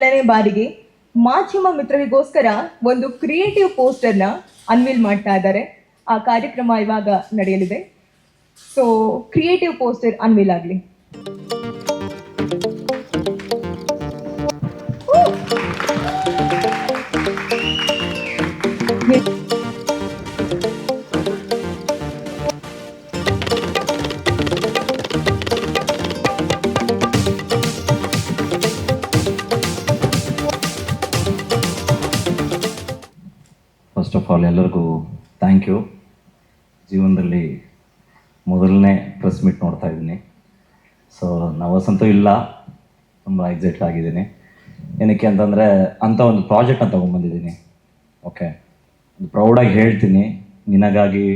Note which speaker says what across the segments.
Speaker 1: ಮೊದಲನೇ ಬಾರಿಗೆ ಮಾಧ್ಯಮ ಮಿತ್ರರಿಗೋಸ್ಕರ ಒಂದು ಕ್ರಿಯೇಟಿವ್ ಪೋಸ್ಟರ್ನ ಅನ್ವಿಲ್ ಮಾಡ್ತಾ ಇದ್ದಾರೆ. ಆ ಕಾರ್ಯಕ್ರಮ ಇವಾಗ ನಡೆಯಲಿದೆ. ಸೊ ಕ್ರಿಯೇಟಿವ್ ಪೋಸ್ಟರ್ ಅನ್ವಿಲ್ ಆಗಲಿ.
Speaker 2: ಆಲ್ ಎಲ್ಲರಿಗೂ ಥ್ಯಾಂಕ್ ಯು ಜೀವನದಲ್ಲಿ ಮೊದಲನೇ ಪ್ರೆಸ್ ಮೀಟ್ ನೋಡ್ತಾ ಇದ್ದೀನಿ. ಸೊ ನವಸಂತೂ ಇಲ್ಲ. ತುಂಬ ಎಕ್ಸೈಟ್ ಆಗಿದ್ದೀನಿ. ಏನಕ್ಕೆ ಅಂತಂದರೆ ಅಂಥ ಒಂದು ಪ್ರಾಜೆಕ್ಟ್ನ ತೊಗೊಂಬಂದಿದ್ದೀನಿ ಓಕೆ ಪ್ರೌಡಾಗಿ ಹೇಳ್ತೀನಿ. ನಿನಗಾಗಿ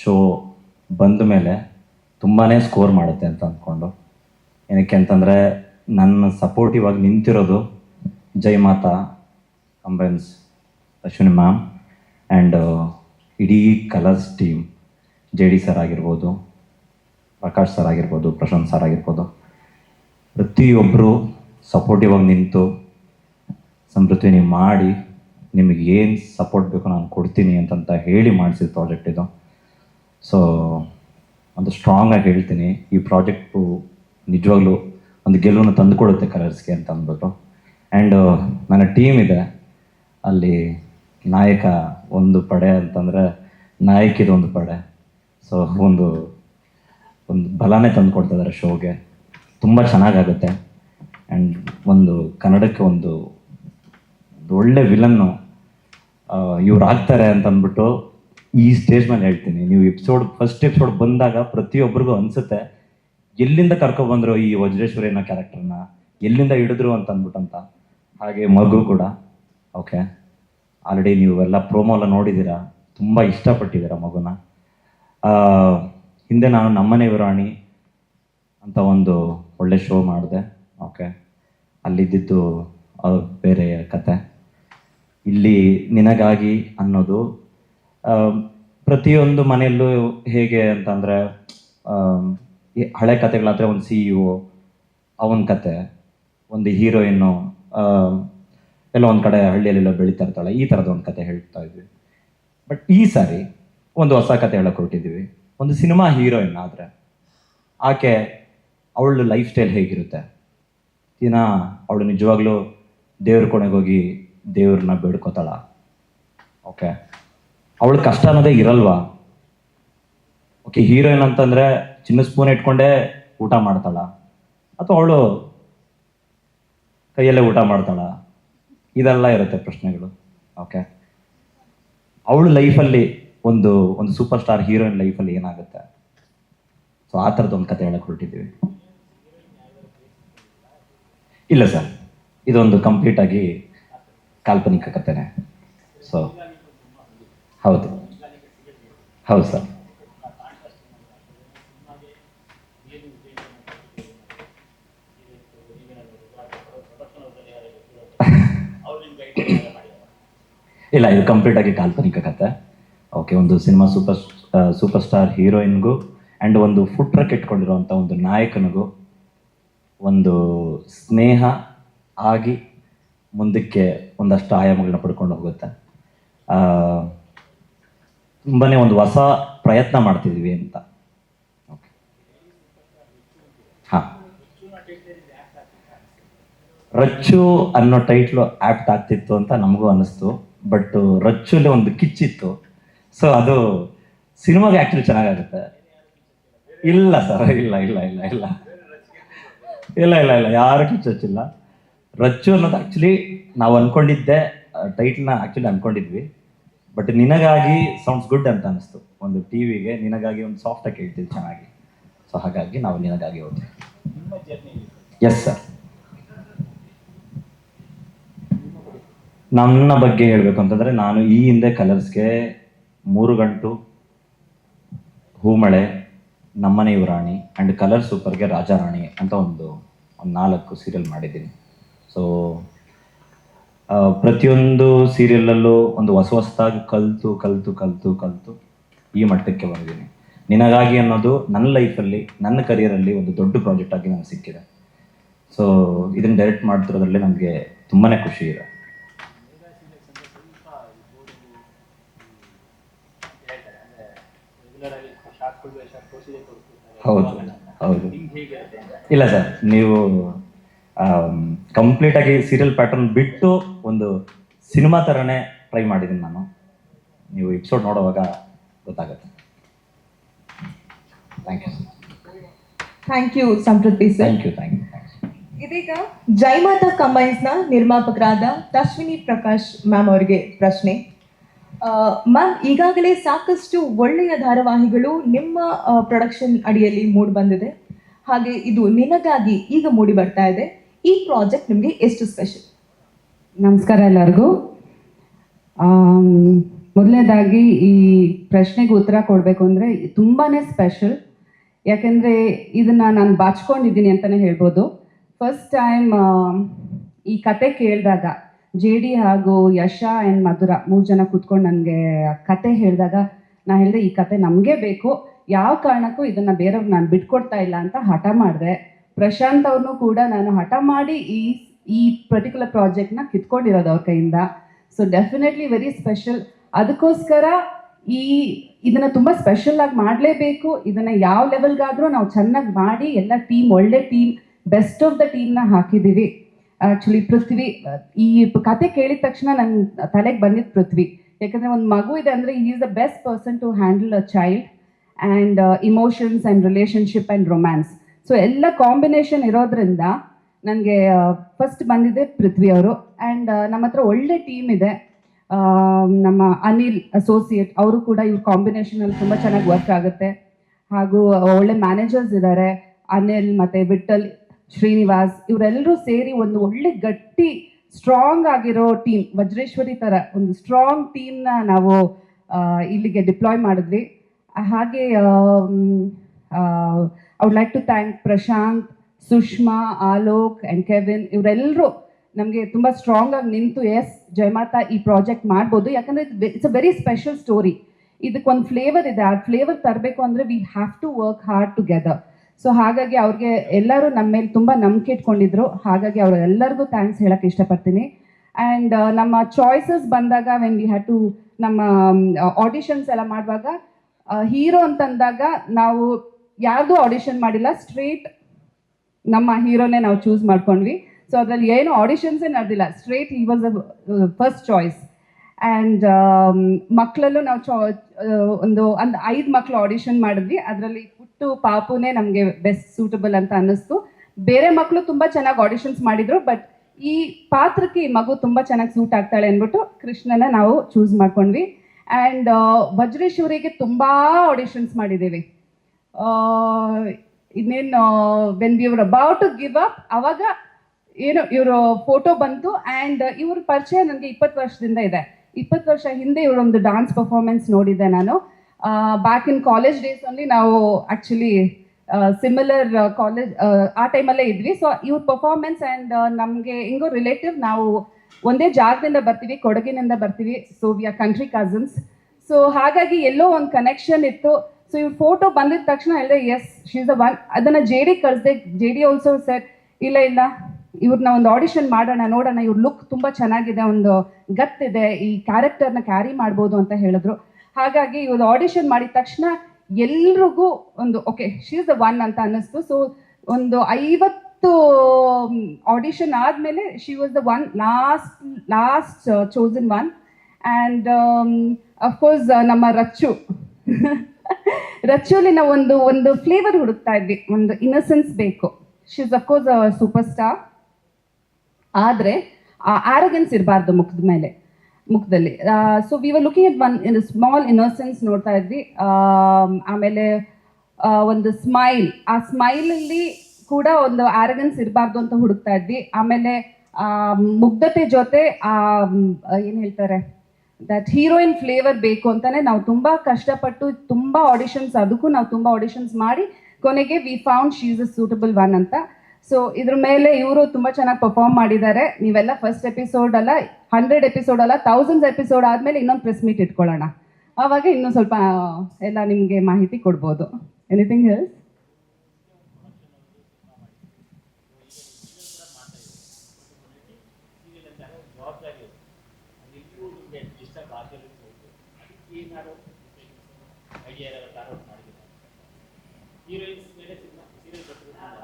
Speaker 2: ಶೋ ಬಂದ ಮೇಲೆ ತುಂಬಾ ಸ್ಕೋರ್ ಮಾಡುತ್ತೆ ಅಂತ ಅಂದ್ಕೊಂಡು ಏನಕ್ಕೆ ಅಂತಂದರೆ ನನ್ನ ಸಪೋರ್ಟಿವ್ ಆಗಿ ನಿಂತಿರೋದು ಜಯಮಾತಾ ಅಂಬೆನ್ಸ್ ಅಶ್ವಿನಿ ಮ್ಯಾಮ್ ಆ್ಯಂಡ್ ಇಡೀ colours team J D sir ಆಗಿರ್ಬೋದು, ಪ್ರಕಾಶ್ ಸರ್ ಆಗಿರ್ಬೋದು, ಪ್ರಶಾಂತ್ ಸರ್ ಆಗಿರ್ಬೋದು ಪ್ರತಿಯೊಬ್ಬರು ಸಪೋರ್ಟಿವ್ ಆಗಿ ನಿಂತು ಸಮೃದ್ಧಿ ನೀವು ಮಾಡಿ, ನಿಮಗೆ ಏನು ಸಪೋರ್ಟ್ ಬೇಕು ನಾನು ಕೊಡ್ತೀನಿ ಅಂತಂತ ಹೇಳಿ ಮಾಡಿಸಿದ ಪ್ರಾಜೆಕ್ಟ್ ಇದು. ಸೊ ಒಂದು ಸ್ಟ್ರಾಂಗ್ ಆಗಿ ಹೇಳ್ತೀನಿ, ಈ ಪ್ರಾಜೆಕ್ಟು ನಿಜವಾಗ್ಲೂ ಒಂದು ಗೆಲುವನ್ನು ತಂದುಕೊಡುತ್ತೆ ಕಲರ್ಸ್ಗೆ ಅಂತ ಅಂದ್ಬಿಟ್ಟು. ಆ್ಯಂಡ್ ನನ್ನ ಟೀಮ್ ಇದೆ, ಅಲ್ಲಿ ನಾಯಕ ಒಂದು ಪಡೆ ಅಂತಂದರೆ ನಾಯಕಿದು ಒಂದು ಪಡೆ. ಸೊ ಒಂದು ಒಂದು ಬಲನೇ ತಂದು ಕೊಡ್ತಾ ಇದ್ದಾರೆ ಶೋಗೆ. ತುಂಬ ಚೆನ್ನಾಗಾಗುತ್ತೆ. ಆ್ಯಂಡ್ ಒಂದು ಕನ್ನಡಕ್ಕೆ ಒಂದು ಒಳ್ಳೆ ವಿಲನ್ನು ಇವ್ರು ಆಗ್ತಾರೆ ಅಂತ ಅಂದ್ಬಿಟ್ಟು ಈ ಸ್ಟೇಜ್ ಮೇಲೆ ಹೇಳ್ತೀನಿ. ನೀವು ಎಪಿಸೋಡ್ ಫಸ್ಟ್ ಎಪಿಸೋಡ್ ಬಂದಾಗ ಪ್ರತಿಯೊಬ್ಬರಿಗೂ ಅನಿಸುತ್ತೆ, ಎಲ್ಲಿಂದ ಕರ್ಕೊಬಂದ್ರು ಈ ವಜ್ರೇಶ್ವರಿ ಅನ್ನೋ ಕ್ಯಾರೆಕ್ಟರ್ನ ಎಲ್ಲಿಂದ ಹಿಡಿದ್ರು ಅಂತ ಅಂದ್ಬಿಟ್ಟಂತ ಹಾಗೆ ಮಗು ಕೂಡ. ಓಕೆ ಆಲ್ರೆಡಿ ನೀವು ಎಲ್ಲ ಪ್ರೋಮೋ ಎಲ್ಲ ನೋಡಿದ್ದೀರಾ? ತುಂಬ ಇಷ್ಟಪಟ್ಟಿದ್ದೀರ ಮಗುನ. ಹಿಂದೆ ನಾನು ನಮ್ಮನೆ ವಿರಾಣಿ ಅಂತ ಒಂದು ಒಳ್ಳೆ ಶೋ ಮಾಡಿದೆ. ಓಕೆ ಅಲ್ಲಿದ್ದಿದ್ದು ಬೇರೆ ಕತೆ. ಇಲ್ಲಿ ನಿನಗಾಗಿ ಅನ್ನೋದು ಪ್ರತಿಯೊಂದು ಮನೆಯಲ್ಲೂ ಹೇಗೆ ಅಂತಂದರೆ ಹಳೆ ಕತೆಗಳಾದರೆ ಒಂದು ಸಿ ಇ ಒ ಅವನ ಕತೆ, ಒಂದು ಹೀರೋಯಿನ್ನು ಎಲ್ಲ ಒಂದು ಕಡೆ ಹಳ್ಳಿಯಲ್ಲೆಲ್ಲ ಬೆಳೀತಾ ಇರ್ತಾಳೆ, ಈ ಥರದ ಒಂದು ಕತೆ ಹೇಳ್ತಾ ಇದ್ವಿ. ಬಟ್ ಈ ಸಾರಿ ಒಂದು ಹೊಸ ಕತೆ ಹೇಳಕ್ಕೆ ಹೊರಟಿದ್ದೀವಿ ಒಂದು ಸಿನಿಮಾ ಹೀರೋಯಿನ್ ಆದರೆ, ಆಕೆ ಅವಳ ಲೈಫ್ ಸ್ಟೈಲ್ ಹೇಗಿರುತ್ತೆ? ದಿನ ಅವಳು ನಿಜವಾಗ್ಲೂ ದೇವ್ರ ಕೊನೆಗೆ ಹೋಗಿ ದೇವ್ರನ್ನ ಬೇಡ್ಕೋತಾಳ? ಓಕೆ ಅವಳ ಕಷ್ಟ ಅನ್ನೋದೇ ಇರಲ್ವಾ? ಓಕೆ ಹೀರೋಯಿನ್ ಅಂತಂದ್ರೆ ಚಿನ್ನ ಸ್ಪೂನ್ ಇಟ್ಕೊಂಡೇ ಊಟ ಮಾಡ್ತಾಳ? ಅಥವಾ ಅವಳು ಕೈಯಲ್ಲೇ ಊಟ ಮಾಡ್ತಾಳ? ಇದೆಲ್ಲ ಇರುತ್ತೆ ಪ್ರಶ್ನೆಗಳು. ಓಕೆ ಅವಳು ಲೈಫಲ್ಲಿ ಒಂದು ಒಂದು ಸೂಪರ್ ಸ್ಟಾರ್ ಹೀರೋಯಿನ್ ಲೈಫಲ್ಲಿ ಏನಾಗುತ್ತೆ? ಸೊ ಆ ಥರದ ಒಂದು ಕತೆ ಹೇಳಕ್ಕೆ ಹೊರಟಿದ್ದೀವಿ. ಇಲ್ಲ ಸರ್ ಇದೊಂದು ಕಂಪ್ಲೀಟ್ ಆಗಿ ಕಾಲ್ಪನಿಕ ಕಥೆನೇ ಸೊ ಹೌದು. ಹೌದು ಸರ್ ಇಲ್ಲ, ಇದು ಕಂಪ್ಲೀಟ್ ಆಗಿ ಕಾಲ್ಪನಿಕ ಕತೆ ಓಕೆ ಒಂದು ಸಿನಿಮಾ ಸೂಪರ್ ಸೂಪರ್ ಸ್ಟಾರ್ ಹೀರೋಯಿನ್ಗೂ ಆ್ಯಂಡ್ ಒಂದು ಫುಡ್ ಟ್ರಕ್ ಇಟ್ಕೊಂಡಿರುವಂಥ ಒಂದು ನಾಯಕನಿಗೂ ಒಂದು ಸ್ನೇಹ ಆಗಿ ಮುಂದಕ್ಕೆ ಒಂದಷ್ಟು ಆಯಾಮಗಳನ್ನ ಪಡ್ಕೊಂಡು ಹೋಗುತ್ತೆ. ತುಂಬಾ ಒಂದು ಹೊಸ ಪ್ರಯತ್ನ ಮಾಡ್ತಿದ್ವಿ ಅಂತ ಓಕೆ ಹಾಂ ರಚ್ಚು ಅನ್ನೋ ಟೈಟ್ಲು ಆ್ಯಪ್ಟ್ ಆಗ್ತಿತ್ತು ಅಂತ ನಮಗೂ ಅನ್ನಿಸ್ತು. ಬಟ್ ರಚ್ಚುಲಿ ಒಂದು ಕಿಚ್ಚಿತ್ತು ಸೊ ಅದು ಸಿನಿಮಾಗೆ ಆ್ಯಕ್ಚುಲಿ ಚೆನ್ನಾಗಾಗುತ್ತೆ. ಇಲ್ಲ ಸರ್ ಇಲ್ಲ ಇಲ್ಲ ಇಲ್ಲ ಇಲ್ಲ. ಇಲ್ಲ ಇಲ್ಲ ಇಲ್ಲ ಯಾರು ಕಿಚ್ಚೊಚ್ಚಿಲ್ಲ ರಚ್ಚು ಅನ್ನೋದು ಆ್ಯಕ್ಚುಲಿ ನಾವು ಅಂದ್ಕೊಂಡಿದ್ದೆ ಟೈಟ್ಲನ್ನ ಆ್ಯಕ್ಚುಲಿ ಅಂದ್ಕೊಂಡಿದ್ವಿ ಬಟ್ ನಿನಗಾಗಿ ಸೌಂಡ್ಸ್ ಗುಡ್ ಅಂತ ಅನಿಸ್ತು ಒಂದು ಟಿ ವಿಗೆ ನಿನಗಾಗಿ ಒಂದು ಸಾಫ್ಟಾಗಿ ಕೇಳ್ತೀವಿ ಚೆನ್ನಾಗಿ. ಸೊ ಹಾಗಾಗಿ ನಾವು ನಿನಗಾಗಿ ಹೋದ್ವಿ. ಎಸ್ ಸರ್ ನನ್ನ ಬಗ್ಗೆ ಹೇಳಬೇಕು ಅಂತಂದರೆ ನಾನು ಈ ಹಿಂದೆ ಕಲರ್ಸ್ಗೆ ಮೂರು ಗಂಟು, ಹೂಮಳೆ ನಮ್ಮನೆ ಯುವರಾಣಿ ಆ್ಯಂಡ್ ಕಲರ್ ಸೂಪರ್ಗೆ ರಾಜಾರಾಣಿ ಅಂತ ಒಂದು ಒಂದು ನಾಲ್ಕು ಸೀರಿಯಲ್ ಮಾಡಿದ್ದೀನಿ. ಸೊ ಪ್ರತಿಯೊಂದು ಸೀರಿಯಲಲ್ಲೂ ಒಂದು ಹೊಸ ಹೊಸದಾಗಿ ಕಲಿತು ಕಲಿತು ಕಲಿತು ಕಲಿತು ಈ ಮಟ್ಟಕ್ಕೆ ಬಂದಿದ್ದೀನಿ. ನಿನಗಾಗಿ ಅನ್ನೋದು ನನ್ನ ಲೈಫಲ್ಲಿ ನನ್ನ ಕರಿಯರಲ್ಲಿ ಒಂದು ದೊಡ್ಡ ಪ್ರಾಜೆಕ್ಟ್ ಆಗಿ ನನಗೆ ಸಿಕ್ಕಿದೆ. ಸೊ ಇದನ್ನು ಡೈರೆಕ್ಟ್ ಮಾಡ್ತಿರೋದ್ರಲ್ಲಿ ನಮಗೆ ತುಂಬಾ ಖುಷಿ ಇದೆ. ಹೌದು ಹೌದು. ಇಲ್ಲ ಸರ್ ನೀವು ಕಂಪ್ಲೀಟ್ ಆಗಿ ಸೀರಿಯಲ್ ಪ್ಯಾಟರ್ನ್ ಬಿಟ್ಟು ಒಂದು ಸಿನಿಮಾ ಥರನೇ ಟ್ರೈ ಮಾಡಿದ್ದೀನಿ ನಾನು. ನೀವು ಎಪಿಸೋಡ್ ನೋಡುವಾಗ ಗೊತ್ತಾಗುತ್ತೆ. Thank you
Speaker 1: thank you Samprathi sir
Speaker 2: thank you thank you
Speaker 1: ಇದೀಗ ಜೈಮಾತಾ ಕಂಬೈನ್ಸ್ನ ನಿರ್ಮಾಪಕರಾದ ತಶ್ವಿನಿ ಪ್ರಕಾಶ್ ಮ್ಯಾಮ್ ಅವರಿಗೆ ಪ್ರಶ್ನೆ. ಮ್ಯಾಮ್, ಈಗಾಗಲೇ ಸಾಕಷ್ಟು ಒಳ್ಳೆಯ ಧಾರಾವಾಹಿಗಳು ನಿಮ್ಮ ಪ್ರೊಡಕ್ಷನ್ ಅಡಿಯಲ್ಲಿ ಮೂಡಿ ಬಂದಿದೆ. ಹಾಗೆ ಇದು ನಿನಗಾಗಿ ಈಗ ಮೂಡಿ ಬರ್ತಾ ಇದೆ. ಈ ಪ್ರಾಜೆಕ್ಟ್ ನಿಮಗೆ ಎಷ್ಟು ಸ್ಪೆಷಲ್
Speaker 3: ನಮಸ್ಕಾರ ಎಲ್ಲರಿಗೂ. ಮೊದಲನೇದಾಗಿ ಈ ಪ್ರಶ್ನೆಗೆ ಉತ್ತರ ಕೊಡಬೇಕು ಅಂದರೆ ತುಂಬಾ ಸ್ಪೆಷಲ್ ಯಾಕೆಂದರೆ ಇದನ್ನು ನಾನು ಬಾಚ್ಕೊಂಡಿದ್ದೀನಿ ಅಂತಲೇ ಹೇಳ್ಬೋದು. ಫಸ್ಟ್ ಟೈಮ್ ಈ ಕತೆ ಕೇಳಿದಾಗ ಜೆ ಡಿ ಹಾಗೂ ಯಶ ಆ್ಯಂಡ್ ಮಧುರ ಮೂರು ಜನ ಕೂತ್ಕೊಂಡು ನನಗೆ ಕತೆ ಹೇಳಿದಾಗ ನಾನು ಹೇಳಿದೆ, ಈ ಕತೆ ನಮಗೆ ಬೇಕು. ಯಾವ ಕಾರಣಕ್ಕೂ ಇದನ್ನು ಬೇರೆಯವ್ರಿಗೆ ನಾನು ಬಿಟ್ಕೊಡ್ತಾ ಇಲ್ಲ ಅಂತ ಹಠ ಮಾಡಿದೆ. ಪ್ರಶಾಂತ್ ಅವ್ರನ್ನೂ ಕೂಡ ನಾನು ಹಠ ಮಾಡಿ ಈ ಈ ಪರ್ಟಿಕ್ಯುಲರ್ ಪ್ರಾಜೆಕ್ಟ್ನ ಕಿತ್ಕೊಂಡಿರೋದು ಅವ್ರ ಕೈಯಿಂದ. ಸೊ ಡೆಫಿನೆಟ್ಲಿ ವೆರಿ ಸ್ಪೆಷಲ್ ಅದಕ್ಕೋಸ್ಕರ ಈ, ಇದನ್ನ ತುಂಬ ಸ್ಪೆಷಲ್ ಆಗಿ ಮಾಡಲೇಬೇಕು. ಇದನ್ನ ಯಾವ ಲೆವೆಲ್ಗಾದರೂ ನಾವು ಚೆನ್ನಾಗಿ ಮಾಡಿ ಎಲ್ಲ ಟೀಮ್ ಒಳ್ಳೆ ಟೀಮ್ ಬೆಸ್ಟ್ ಆಫ್ ದ ಟೀಮ್ನ ಹಾಕಿದ್ದೀವಿ ಆ್ಯಕ್ಚುಲಿ ಪೃಥ್ವಿ ಈ ಕತೆ ಕೇಳಿದ ತಕ್ಷಣ ನನ್ನ ತಲೆಗೆ ಬಂದಿದ್ದು ಪೃಥ್ವಿ ಯಾಕಂದ್ರೆ ಒಂದು ಮಗು ಇದೆ ಅಂದರೆ is the best person to handle a child and emotions and relationship and romance so ಎಲ್ಲ ಕಾಂಬಿನೇಷನ್ ಇರೋದ್ರಿಂದ ನನಗೆ ಫಸ್ಟ್ ಬಂದಿದೆ ಪೃಥ್ವಿ ಅವರು ಆ್ಯಂಡ್ ನಮ್ಮ ಹತ್ರ ಒಳ್ಳೆ ಟೀಮ್ ಇದೆ. ನಮ್ಮ ಅನಿಲ್ ಅಸೋಸಿಯೇಟ್ ಅವರು ಕೂಡ ಇವ್ರ ಕಾಂಬಿನೇಷನಲ್ಲಿ ತುಂಬ ಚೆನ್ನಾಗಿ ವರ್ಕ್ ಆಗುತ್ತೆ. ಹಾಗೂ ಒಳ್ಳೆ ಮ್ಯಾನೇಜರ್ಸ್ ಇದ್ದಾರೆ ಅನಿಲ್ ಮತ್ತು ವಿಠಲ್ ಶ್ರೀನಿವಾಸ್ ಇವರೆಲ್ಲರೂ ಸೇರಿ ಒಂದು ಒಳ್ಳೆ ಗಟ್ಟಿ ಸ್ಟ್ರಾಂಗ್ ಆಗಿರೋ ಟೀಮ್ ವಜ್ರೇಶ್ವರಿ ಥರ ಒಂದು ಸ್ಟ್ರಾಂಗ್ ಟೀಮ್ನ ನಾವು ಇಲ್ಲಿಗೆ ಡಿಪ್ಲಾಯ್ ಮಾಡಿದ್ವಿ. ಹಾಗೆ I would like to thank Prashanth Sushma Alok and Kevin ಇವರೆಲ್ಲರೂ ನಮಗೆ ತುಂಬ ಸ್ಟ್ರಾಂಗ್ ಆಗಿ ನಿಂತು ಎಸ್ ಜಯಮಾತಾ ಈ ಪ್ರಾಜೆಕ್ಟ್ ಮಾಡ್ಬೋದು. ಯಾಕಂದರೆ it's a very special story ಇದಕ್ಕೊಂದು ಫ್ಲೇವರ್ ಇದೆ. ಆ ಫ್ಲೇವರ್ ತರಬೇಕು ಅಂದರೆ we have to work hard together so ಹಾಗಾಗಿ ಅವ್ರಿಗೆ ಎಲ್ಲರೂ ನಮ್ಮ ಮೇಲೆ ತುಂಬ ನಂಬಿಕೆ ಇಟ್ಕೊಂಡಿದ್ರು. ಹಾಗಾಗಿ ಅವ್ರು ಎಲ್ಲರಿಗೂ ಥ್ಯಾಂಕ್ಸ್ ಹೇಳಕ್ಕೆ ಇಷ್ಟಪಡ್ತೀನಿ. ಆ್ಯಂಡ್ ನಮ್ಮ ಚಾಯ್ಸಸ್ ಬಂದಾಗ ವೆನ್ ವಿ ಹ್ಯಾಡ್ ಟು ನಮ್ಮ ಆಡಿಷನ್ಸ್ ಎಲ್ಲ ಮಾಡುವಾಗ ಹೀರೋ ಅಂತಂದಾಗ ನಾವು ಯಾರ್ದು ಆಡಿಷನ್ ಮಾಡಿಲ್ಲ. ಸ್ಟ್ರೇಟ್ ನಮ್ಮ ಹೀರೋನೇ ನಾವು ಚೂಸ್ ಮಾಡ್ಕೊಂಡ್ವಿ. ಸೊ ಅದರಲ್ಲಿ ಏನು ಆಡಿಷನ್ಸೇ ನಡೆದಿಲ್ಲ. ಸ್ಟ್ರೇಟ್ ಈ was a first choice and ಮಕ್ಕಳಲ್ಲೂ ನಾವು ಚಾ ಒಂದು ಒಂದು ಐದು ಮಕ್ಕಳು ಆಡಿಷನ್ ಮಾಡಿದ್ವಿ. ಅದರಲ್ಲಿ ಪುಟ್ಟು ಪಾಪುನೇ ನಮಗೆ ಬೆಸ್ಟ್ ಸೂಟಬಲ್ ಅಂತ ಅನ್ನಿಸ್ತು. ಬೇರೆ ಮಕ್ಕಳು ತುಂಬ ಚೆನ್ನಾಗಿ ಆಡಿಷನ್ಸ್ ಮಾಡಿದ್ರು ಬಟ್ ಈ ಪಾತ್ರಕ್ಕೆ ಈ ಮಗು ತುಂಬ ಚೆನ್ನಾಗಿ ಸೂಟ್ ಆಗ್ತಾಳೆ ಅಂದ್ಬಿಟ್ಟು ಕೃಷ್ಣನ ನಾವು ಚೂಸ್ ಮಾಡ್ಕೊಂಡ್ವಿ. ಆ್ಯಂಡ್ ವಜ್ರೇಶ್ವರಿಗೆ ತುಂಬ ಆಡಿಷನ್ಸ್ ಮಾಡಿದ್ದೀವಿ. ಇನ್ನೇನು when we about to give up ಅವಾಗ ಏನು ಇವರು ಫೋಟೋ ಬಂತು ಆ್ಯಂಡ್ ಇವ್ರ ಪರಿಚಯ ನನಗೆ ಇಪ್ಪತ್ತು ವರ್ಷದಿಂದ ಇದೆ. ಇಪ್ಪತ್ತು ವರ್ಷ ಹಿಂದೆ ಇವರೊಂದು ಡಾನ್ಸ್ ಪರ್ಫಾರ್ಮೆನ್ಸ್ ನೋಡಿದ್ದೆ ನಾನು. ಬ್ಯಾಕ್ ಇನ್ ಕಾಲೇಜ್ ಡೇಸ್ ಅಲ್ಲಿ ನಾವು ಆ್ಯಕ್ಚುಲಿ ಸಿಮಿಲರ್ ಕಾಲೇಜ್ ಆ ಟೈಮಲ್ಲೇ ಇದ್ವಿ. ಸೊ ಇವ್ರ ಪರ್ಫಾರ್ಮೆನ್ಸ್ ಆ್ಯಂಡ್ ನಮಗೆ ಹಿಂಗೋ ರಿಲೇಟಿವ್ ನಾವು ಒಂದೇ ಜಾಗದಿಂದ ಬರ್ತೀವಿ, ಕೊಡಗಿನಿಂದ ಬರ್ತೀವಿ. So we are country cousins so ಹಾಗಾಗಿ ಎಲ್ಲೋ ಒಂದು ಕನೆಕ್ಷನ್ ಇತ್ತು. ಸೊ ಇವ್ರ ಫೋಟೋ ಬಂದಿದ ತಕ್ಷಣ ಹೇಳಿದೆ ಎಸ್ ಶೀಸ್ ಅ ಒನ್ ಅದನ್ನು ಜೆ ಡಿ ಕಳಿಸ್ದೆ. ಜೆ ಡಿ ಆಲ್ಸೋ ಸರ್ ಇಲ್ಲ ಇಲ್ಲ ಇವ್ರನ್ನ ಒಂದು ಆಡಿಷನ್ ಮಾಡೋಣ, ನೋಡೋಣ. ಇವ್ರ ಲುಕ್ ತುಂಬ ಚೆನ್ನಾಗಿದೆ. ಒಂದು ಗತ್ತಿದೆ ಈ ಕ್ಯಾರೆಕ್ಟರ್ನ ಕ್ಯಾರಿ ಮಾಡ್ಬೋದು ಅಂತ ಹೇಳಿದ್ರು. ಹಾಗಾಗಿ ಇವರು ಆಡಿಷನ್ ಮಾಡಿದ ತಕ್ಷಣ ಎಲ್ರಿಗೂ ಒಂದು okay she is the one ಅಂತ ಅನ್ನಿಸ್ತು. ಸೊ ಒಂದು ಐವತ್ತು ಆಡಿಷನ್ ಆದಮೇಲೆ she was the one last last chosen one and of course ನಮ್ಮ ರಚ್ಚು. ರಚ್ಚುಲಿ ನಾವು ಒಂದು ಒಂದು ಫ್ಲೇವರ್ ಹುಡುಕ್ತಾ ಇದ್ವಿ. ಒಂದು ಇನ್ನಸೆನ್ಸ್ ಬೇಕು. She is of course super star ಆದರೆ, ಆ ಆರೋಗ್ಯನ್ಸ್ ಇರಬಾರ್ದು ಮುಖದ ಮೇಲೆ. ಮುಖದಲ್ಲಿ. So we were looking it one in small innocence ನೋಡ್ತಾ ಇದ್ವಿ. ಆಮ್, ಆಮೇಲೆ ಒಂದು ಸ್ಮೈಲ್ ಆ ಸ್ಮೈಲಲ್ಲಿ ಕೂಡ ಒಂದು ಆರಗನ್ಸ್ ಇರಬಾರ್ದು ಅಂತ ಹುಡುಕ್ತಾ ಇದ್ವಿ. ಆಮೇಲೆ ಮುಗ್ಧತೆ ಜೊತೆ ಏನು ಹೇಳ್ತಾರೆ ದಟ್ ಹೀರೋಯಿನ್ ಫ್ಲೇವರ್ ಬೇಕು ಅಂತಾನೆ ನಾವು ತುಂಬ ಕಷ್ಟಪಟ್ಟು ತುಂಬ ಆಡಿಷನ್ಸ್ ಅದಕ್ಕೂ ನಾವು ತುಂಬ ಆಡಿಷನ್ಸ್ ಮಾಡಿ ಕೊನೆಗೆ we found she's a suitable one ಅಂತ. ಸೊ ಇದ್ರ ಮೇಲೆ ಇವರು ತುಂಬಾ ಚೆನ್ನಾಗಿ ಪರ್ಫಾರ್ಮ್ ಮಾಡಿದ್ದಾರೆ. ನೀವೆಲ್ಲ ಫಸ್ಟ್ ಎಪಿಸೋಡ್ ಅಲ್ಲ ಹಂಡ್ರೆಡ್ ಎಪಿಸೋಡ್ ಅಲ್ಲ ಥೌಸಂಡ್ಸ್ ಎಪಿಸೋಡ್ ಆದ್ಮೇಲೆ ಇನ್ನೊಂದು ಪ್ರೆಸ್ ಮೀಟ್ ಇಟ್ಕೊಳ್ಳೋಣ. ಆವಾಗ ಇನ್ನೂ ಸ್ವಲ್ಪ ಎಲ್ಲ ನಿಮಗೆ ಮಾಹಿತಿ ಕೊಡ್ಬೋದು. ಎನಿಥಿಂಗ್ ಎಲ್ಸ್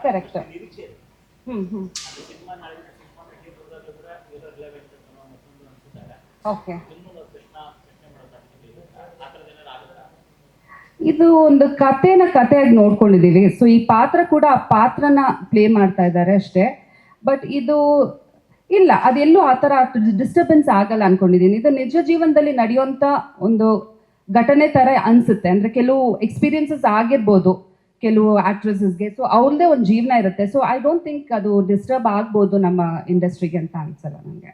Speaker 3: ಕರೆಕ್ಟ್ ಓಕೆ ಇದು ಒಂದು ಕಥೆನ ಕಥೆಯಾಗಿ ನೋಡ್ಕೊಂಡಿದ್ದೀವಿ. ಸೊ ಈ ಪಾತ್ರ ಕೂಡ ಆ ಪಾತ್ರನ ಪ್ಲೇ ಮಾಡ್ತಾ ಇದ್ದಾರೆ ಅಷ್ಟೇ. ಬಟ್ ಇದು ಇಲ್ಲ ಅದೆಲ್ಲೂ ಆ ಥರ ಡಿಸ್ಟರ್ಬೆನ್ಸ್ ಆಗಲ್ಲ ಅನ್ಕೊಂಡಿದ್ದೀನಿ. ಇದು ನಿಜ ಜೀವನದಲ್ಲಿ ನಡೆಯುವಂಥ ಒಂದು ಘಟನೆ ಥರ ಅನಿಸುತ್ತೆ. ಅಂದರೆ ಕೆಲವು ಎಕ್ಸ್ಪೀರಿಯನ್ಸಸ್ ಆಗಿರ್ಬೋದು. ಕೆಲವು ಆಕ್ಟ್ರೆಸಸ್ಗೆ ಸೊ ಅವ್ರದ್ದೇ ಒಂದು ಜೀವನ ಇರುತ್ತೆ. ಸೊ ಐ ಡೋಂಟ್ ಥಿಂಕ್ ಅದು ಡಿಸ್ಟರ್ಬ್ ಆಗ್ಬೋದು ನಮ್ಮ ಇಂಡಸ್ಟ್ರಿಗೆ ಅಂತ ಅನ್ಸಲ್ಲ ನನಗೆ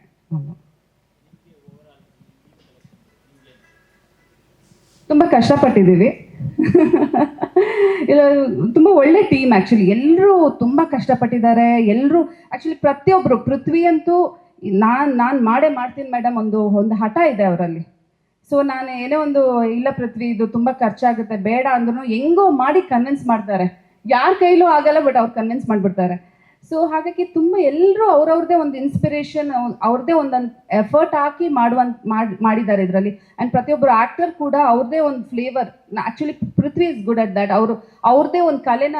Speaker 3: ತುಂಬ ಕಷ್ಟಪಟ್ಟಿದ್ದೀವಿ. ಇಲ್ಲ, ತುಂಬ ಒಳ್ಳೆ ಟೀಮ್ ಆ್ಯಕ್ಚುಲಿ ಎಲ್ಲರೂ ತುಂಬ ಕಷ್ಟಪಟ್ಟಿದ್ದಾರೆ. ಎಲ್ಲರೂ ಆ್ಯಕ್ಚುಲಿ ಪ್ರತಿಯೊಬ್ಬರು ಪೃಥ್ವಿ ಅಂತೂ ನಾನು ನಾನು ಮಾಡೇ ಮಾಡ್ತೀನಿ ಮೇಡಮ್ ಒಂದು ಒಂದು ಹಠ ಇದೆ ಅವರಲ್ಲಿ. ಸೊ ನಾನು ಏನೇ ಒಂದು, ಇಲ್ಲ ಪೃಥ್ವಿ, ಇದು ತುಂಬ ಖರ್ಚಾಗುತ್ತೆ, ಬೇಡ ಅಂದ್ರೂ ಹೆಂಗೋ ಮಾಡಿ ಕನ್ವಿನ್ಸ್ ಮಾಡ್ತಾರೆ. ಯಾರ ಕೈಲೂ ಆಗಲ್ಲ ಬಟ್ ಅವ್ರು ಕನ್ವಿನ್ಸ್ ಮಾಡಿಬಿಡ್ತಾರೆ. ಸೊ ಹಾಗಾಗಿ ತುಂಬ ಎಲ್ಲರೂ ಅವ್ರವ್ರದೇ ಒಂದು ಇನ್ಸ್ಪಿರೇಷನ್ ಅವ್ರದ್ದೇ ಒಂದೊಂದು ಎಫರ್ಟ್ ಹಾಕಿ ಮಾಡುವಂತ, ಮಾಡಿ, ಮಾಡಿದ್ದಾರೆ ಇದರಲ್ಲಿ. ಆ್ಯಂಡ್ ಪ್ರತಿಯೊಬ್ಬರು ಆ್ಯಕ್ಟರ್ ಕೂಡ ಅವ್ರದ್ದೇ ಒಂದು flavour actually Prithvi is good at that ಅವರು ಅವ್ರದ್ದೇ ಒಂದು ಕಲೆನ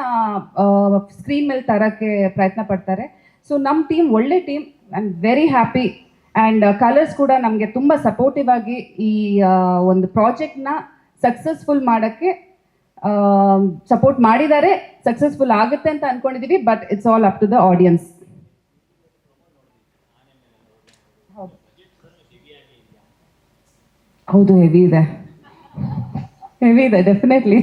Speaker 3: ಸ್ಕ್ರೀನ್ ಮೇಲೆ ತರೋಕ್ಕೆ ಪ್ರಯತ್ನ ಪಡ್ತಾರೆ. ಸೊ ನಮ್ಮ ಟೀಮ್ ಒಳ್ಳೆ team I am very happy and colours ಕೂಡ ನಮಗೆ ತುಂಬ ಸಪೋರ್ಟಿವ್ ಆಗಿ ಈ ಒಂದು ಪ್ರಾಜೆಕ್ಟ್ನ ಸಕ್ಸಸ್ಫುಲ್ ಮಾಡೋಕ್ಕೆ ಸಪೋರ್ಟ್ ಮಾಡಿದ್ದಾರೆ. ಸಕ್ಸಸ್ಫುಲ್ ಆಗುತ್ತೆ ಅಂತ ಅನ್ಕೊಂಡಿದೀವಿ but it's all up to the audience ಹೌದು ಹೆವಿ ಇದೆ. ಹೆವಿ ಇದೆ ಡೆಫಿನೆಟ್ಲಿ